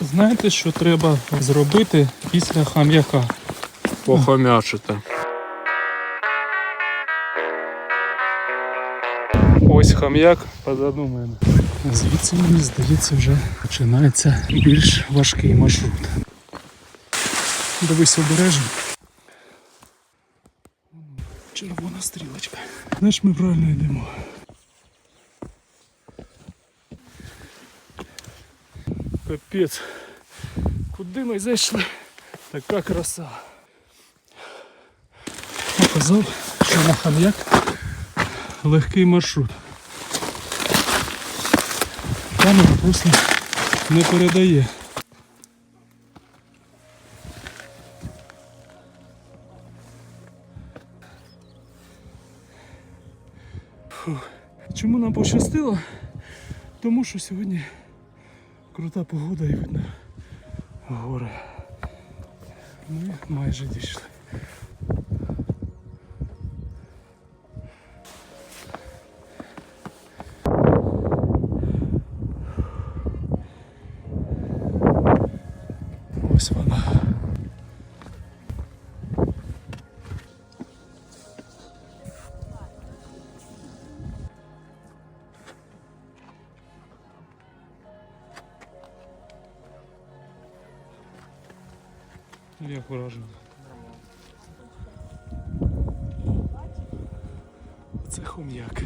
Знаєте, що треба зробити після хам'яка? Похомячити. Ось хам'як позаду мене. Звідси мені здається, вже починається більш важкий маршрут. Дивись обережно. Червона стрілочка. Знаєш, ми правильно йдемо. Капець. Куди ми зайшли? Така краса. Показав, що на хам'як легкий маршрут. Камера просто не передає. Фух. Чому нам пощастило? Тому що сьогодні крута погода і видно гори. Ми майже дійшли. Ось вона. Як вражено. Це хом'як.